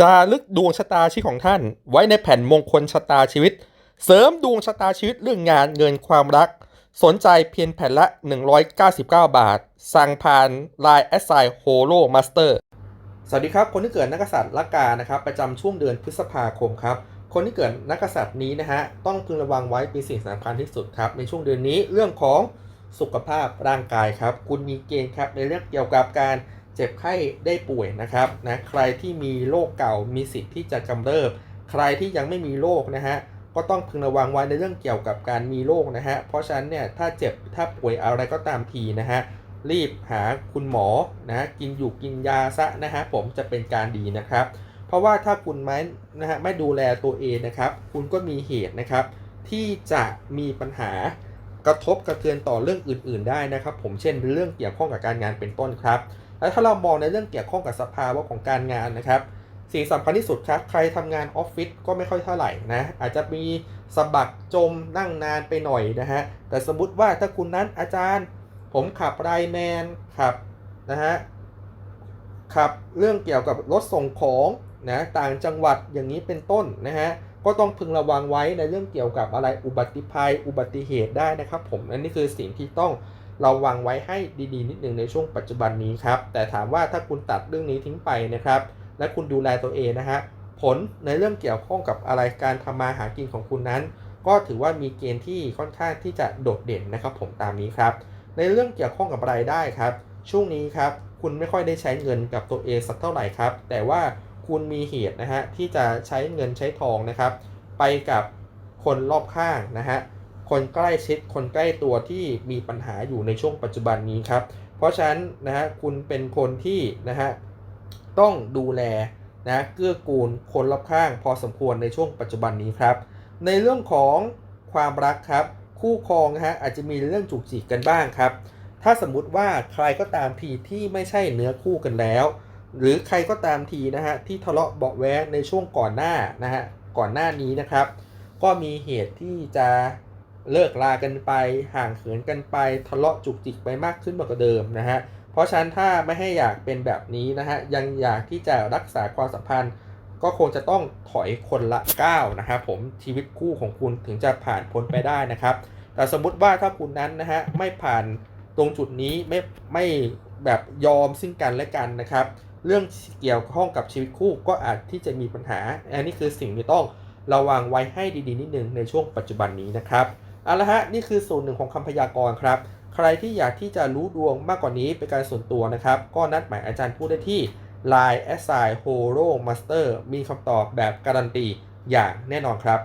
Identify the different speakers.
Speaker 1: จารึกดวงชะตาชีวิตของท่าน ไว้ในแผ่นมงคลชะตาชีวิต เสริมดวงชะตาชีวิตเรื่องงานเงินความรัก สนใจเพียงแผ่นละ 199 บาท สั่งผ่าน Line แอสไซโฮโลมาสเตอร์สวัสดีครับ คนที่เกิดนักษัตริย์ละกานะครับ ประจำช่วงเดือนพฤษภาคมครับ คนที่เกิดนักกษัตริย์นี้นะฮะ ต้องพึงระวังไว้เป็นสิ่งสำคัญที่สุดครับ ในช่วงเดือนนี้เรื่องของสุขภาพร่างกายครับ คุณมีเกณฑ์ครับในเรื่องเกี่ยวกับการ เจ็บไข้ได้ป่วยนะครับนะใครที่มีโรคเก่ามีสิทธิ์ที่จะกำเริบ ใครที่ยังไม่มีโรคนะฮะก็ต้องพึงระวังไว้ในเรื่องเกี่ยวกับการมีโรคนะฮะเพราะฉะนั้นเนี่ยถ้าเจ็บถ้าป่วยอะไรก็ตามทีนะฮะรีบหาคุณหมอนะกินอยู่กินยาซะนะฮะผมจะเป็นการดีนะครับ เพราะว่าถ้าคุณไม่นะฮะไม่ดูแลตัวเองนะครับ คุณก็มีเหตุนะครับ ที่จะมีปัญหากระทบกระเทือนต่อเรื่องอื่น ๆ ได้นะครับ ผมเช่นเรื่องเกี่ยวข้องกับการงานเป็นต้นครับ แล้วถ้าเรามองในเรื่องเกี่ยวข้องกับสภาวะของการงานนะครับสิ่งสำคัญที่สุดครับ ใครทำงานออฟฟิศก็ไม่ค่อยเท่าไหร่นะ อาจจะมีสะบักจมนั่งนานไปหน่อยนะฮะ แต่สมมติว่าถ้าคุณนั้นอาจารย์ ผมขับไลน์แมนขับนะฮะ ขับเรื่องเกี่ยวกับรถส่งของนะต่างจังหวัดอย่างนี้เป็นต้นนะฮะ ก็ต้องพึงระวังไว้ในเรื่องเกี่ยวกับอะไรอุบัติภัยอุบัติเหตุได้นะครับผม อันนี้คือสิ่งที่ต้อง เระวังไว้ให้ดีๆ นิดหนึ่งในช่วงปัจจุบันนี้ครับ แต่ถามว่าถ้าคุณตัดเรื่องนี้ทิ้งไปนะครับ และคุณดูแลตัวเองนะฮะ ผลในเรื่องเกี่ยวข้องกับอะไรการทำมาหากินของคุณนั้น ก็ถือว่ามีเกณฑ์ที่ค่อนข้างที่จะโดดเด่นนะครับ ผมตามนี้ครับ ในเรื่องเกี่ยวข้องกับรายได้ครับ ช่วงนี้ครับ คุณไม่ค่อยได้ใช้เงินกับตัวเองสักเท่าไหร่ครับ แต่ว่าคุณมีเหตุนะฮะที่จะใช้เงินใช้ทองนะครับ ไปกับคนรอบข้างนะฮะ คนใกล้ชิดคนใกล้ตัวที่มีปัญหาอยู่ในช่วงปัจจุบันนี้ครับ เพราะฉะนั้นนะฮะคุณเป็นคนที่นะฮะต้องดูแลนะเกื้อกูลคนรอบข้างพอสมควรในช่วงปัจจุบันนี้ครับ ในเรื่องของความรักครับ คู่ครองนะฮะอาจจะมีเรื่องจุกจิกกันบ้างครับ ถ้าสมมุติว่าใครก็ตามทีที่ไม่ใช่เนื้อคู่กันแล้ว หรือใครก็ตามทีนะฮะที่ทะเลาะเบาะแว้งในช่วงก่อนหน้านะฮะก่อนหน้านี้นะครับ ก็มีเหตุที่จะ เลิกลากันไป ห่างเหินกันไปทะเลาะจุกจิกไปมากขึ้นกว่าเดิมนะฮะเพราะฉะนั้นถ้าไม่ให้อยากเป็นแบบนี้นะฮะยังอยากที่จะรักษาความสัมพันธ์ ก็คงจะต้องถอยคนละก้าวนะครับผมชีวิตคู่ของคุณถึงจะผ่านพ้นไปได้นะครับ แต่สมมุติว่าถ้าคุณนั้นนะฮะไม่ผ่านตรงจุดนี้ไม่ไม่แบบยอมซึ่งกันและกันนะครับ เรื่องเกี่ยวข้องกับชีวิตคู่ก็อาจที่จะมีปัญหา อันนี้คือสิ่งที่ต้องระวังไว้ให้ดีๆนิดนึงในช่วงปัจจุบันนี้นะครับ เอาละฮะนี่คือส่วนหนึ่งของคำพยากรณ์ครับใครที่อยากที่จะรู้ดวงมากกว่านี้เป็นการส่วนตัวนะครับ ก็นัดหมายอาจารย์พูดได้ที่ Line a s s i g n Horo Master มีคำตอบแบบการันตีอย่างแน่นอนครับ